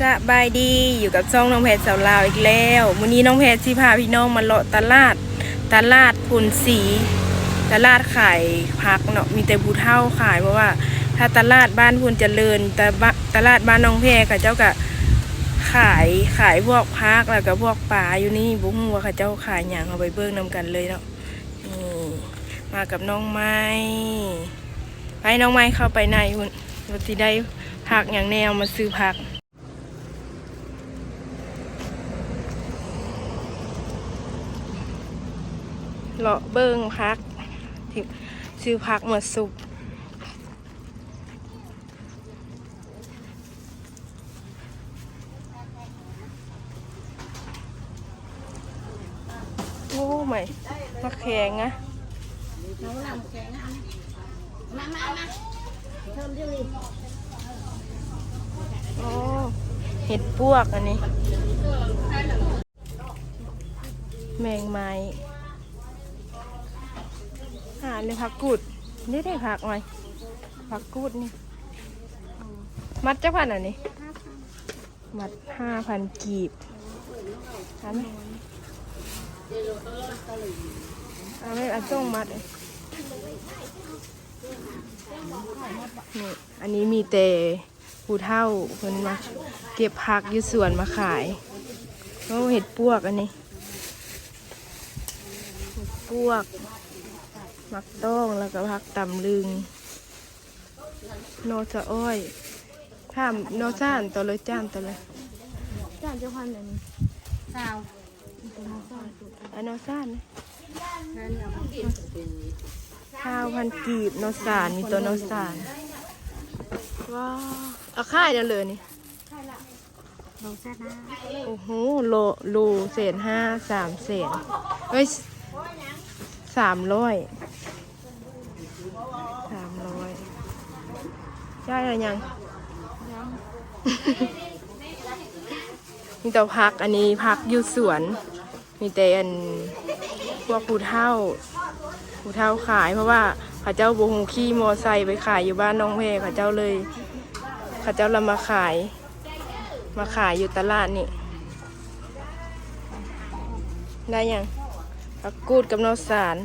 สบายดีอยู่กับช่องน้องแพทย์สาวลาวอีกแล้ววันนี้น้องแพทย์สิพาพี่น้องมาเลาะตลาด ตลาดพุนสีตลาดขายผักเนาะมีแต่ผู้เฒ่าขายเพราะว่า ถ้าตลาดบ้านพุนเจริญแต่บตลาดบ้านน้องแพรเขาเจ้าก็ขายขายพวกพักแล้วก็พวกปลาอยู่นี่บุ้งว่าเขาเจ้าขายอย่างเอาไปเบิ่งนำกันเลยเนาะนี่มากับน้องไม้ไปน้องไม้เข้าไปในพุ่นว่าสิได้ผักอย่างแนวมาซื้อผัก เลาะเบิ้งพักที่ซื้อพักมาสุกโอ้ไม่มาแข็งอะน้องลำแกงนะมามามาเชิญที่นี่โอ้เห็ดปวกอันนี้ แมงไม้ หาเลยผักกูดนี่ได้ผักไหมผักกูดนี่ มัดจักพันอันนี้มัดห้าพันกีบอาไหมเอาไหมเอาจ้องมัดเลยนี่อันนี้มีแต่ผู้เท่าคนมาเก็บผักยู่สวนมาขายโอ้เห็ดปวกอันนี้พวก มักต้องแล้วก็พักตำลึงโนสะอ้อยถ้ามโนซ่านตัวเลยจ้านตัวเลยจ้านเจ้าพันอันนี้สาวอันโนซ่านนะนั่นเอากินข้าวพันกีบโนสานมีตัวโนสานว้าวเอาค่ายเดียวเลยนี่ลงแซ่นะโอ้โหโลโลเศษห้าสามเศษเอ้ยสามร้อยสามร้อย ได้อะไรยังมีแต่พักอันนี้พักอยู่สวน มีแต่อันพวกผู้เท่าผู้เท่าขายเพราะว่าเขาเจ้าบูฮูขี่มอไซค์ไปขายอยู่บ้านน้องเพเขาเจ้าเลยเขาเจ้าเรามาขาย มาขายอยู่ตลาดนี่ได้ยังพักกูดกับนอสาร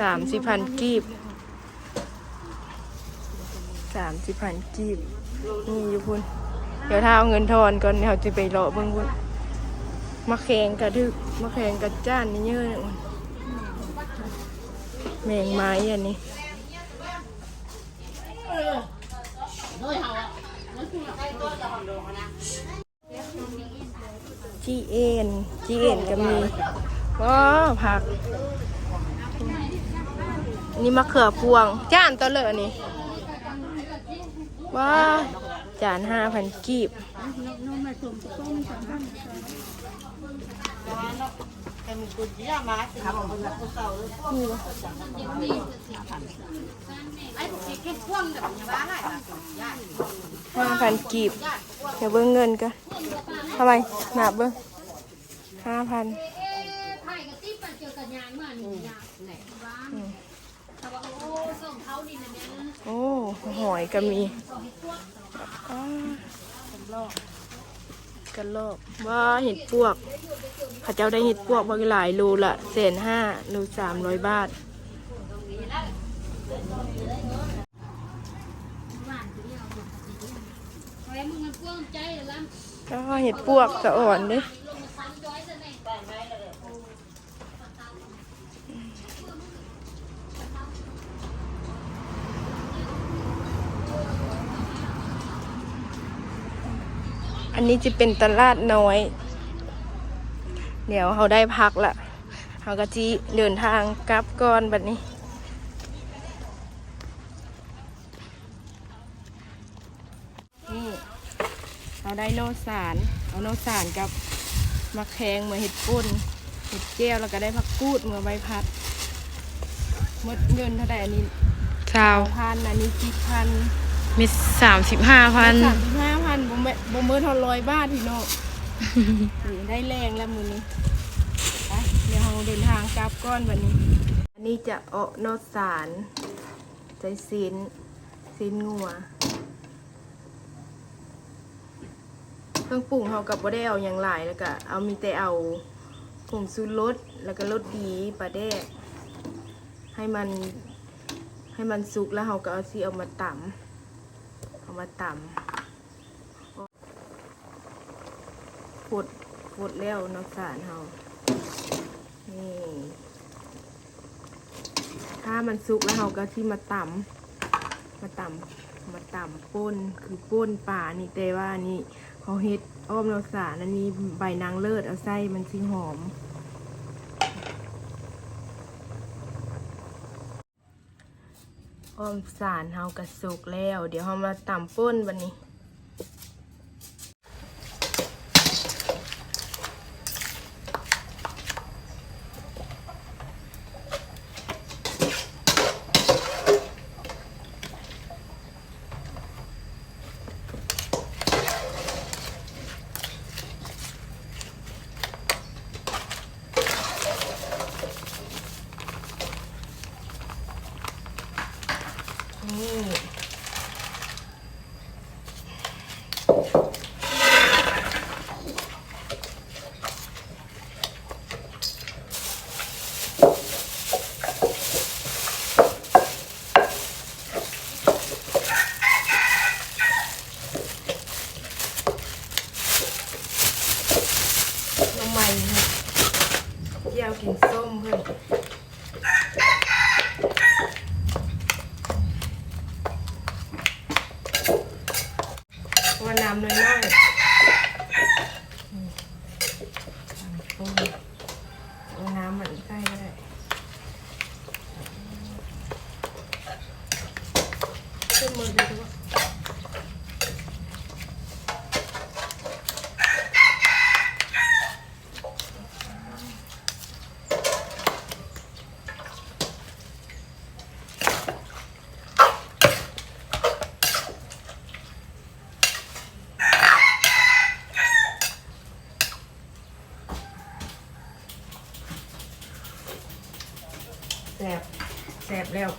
สามสิบพันกีบ สามสิบพันกีบนี่อยู่พุ่นเดี๋ยวถ้าเอาเงินทอนก่อนเดี๋ยวจะไปรอเบิ่งพุ่นมาแข่งกระดึกมาแข่งกระจ้านนี่เยอะเนี่ยพุ่นแมงไม้อันนี้จีเอ็นจีเอ็นก็มีว้าผัก นี่มะเขือพวง จ้านตัวเลยนนี้ ว้าจานห้าพันกีบน้องมาสมต้มสามพันนี่วะไอ้สีเข้มข้นแบบนี้บ้าไรห้าพันกีบ เดี๋ยวเบิ้งเงินกันทำไมหนับเบิ้งห้าพัน ไผ่กับที่ปัจเจอกันยางมาหนึ่งยางไหนบ้างแต่ว่าโอ้ส่งเขานี่นะเนี่ย โอ้หอยก็มีอ้ากันลอกว่าเห็ดปวกเข้าเจ้าได้เห็ดปวกบางหลายโลละแสนห้าโลสามร้อยบาทแม่มึงมันกว้างใจแล้วก็เห็ดปวกสะอ่อนเด้ อันนี้จะเป็นตลาดน้อย เดี๋ยวเขาได้พักละเขาก็จีเดินทางกลับก่อนแบบนี้นี่เราได้โนสาร เอาโนสารกับมะแขงมาเห็ดป่นเห็ดแก้วแล้วก็ได้ผักกูดมาใบพัดหมดเงินเท่าไหร่อันนี้ชาวพันอันนี้สิบพันมีสามสิบห้าพันสามสิบห้าพัน บ่แม่บ่มือเท่ารอยบ้าทพี่น้องนี่ได้แรงแล้วมือนี้ไปเดี๋ยวเราเดินทางกลับก้อนวันนี้ อันนี้จะเอาโนสารใจสินสินงัวเครื่องปรุงเขากับบ่ได้เอาอย่างหลายแล้วก็เอามีแต่เอาผงซูรสแล้วก็รสดีปลาแดกให้มันให้มันสุกแล้วเขาก็เอาสิเอามาตำเอามาตำ ปดปดแล้วน้ำสารเขานี่ถ้ามันสุกแล้วเขาก็ที่มาตำมาตำมาตำป่นคือป่นป่านี่แต่ว่านี่เขาเฮ็ดอ้อมน้ำสารอันนี้ใบนางเลิศเอาไส้มันสิหอมอ้อมสารเฮากระสุกแล้ว เดี๋ยวเฮามาตำป่นบันนี้ น้องใหม่เกี่ยวกินส้มเพื่อน ว่าน้ำน้อยๆอืมน้ำต้มเอาน้ำมันใกล้ได้ขึ้นมือดีกว่าแสบแส บแล้ว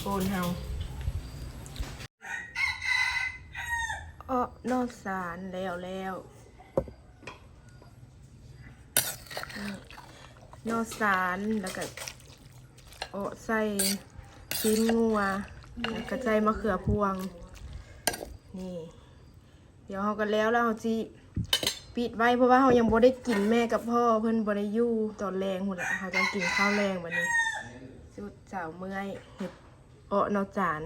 โกนเฮาอ้อนอกสารแล้วแล้วนอกสารแล้วก็อ้อใส่ชิ้นงัวแล้วก็ใส่มะเขือพวง นี่ เดี๋ยวเขาก็แล้วแล้วเขาจีปิดไว้เพราะว่าเขายังบ่ได้กินแม่กับพ่อเพิ่นบ่ได้อยู่ตอนแรงหุ่นละเขาจะกินข้าวแรงวันนี้ จุดเจ้าเมื่อยเห็ดเออนอกจาน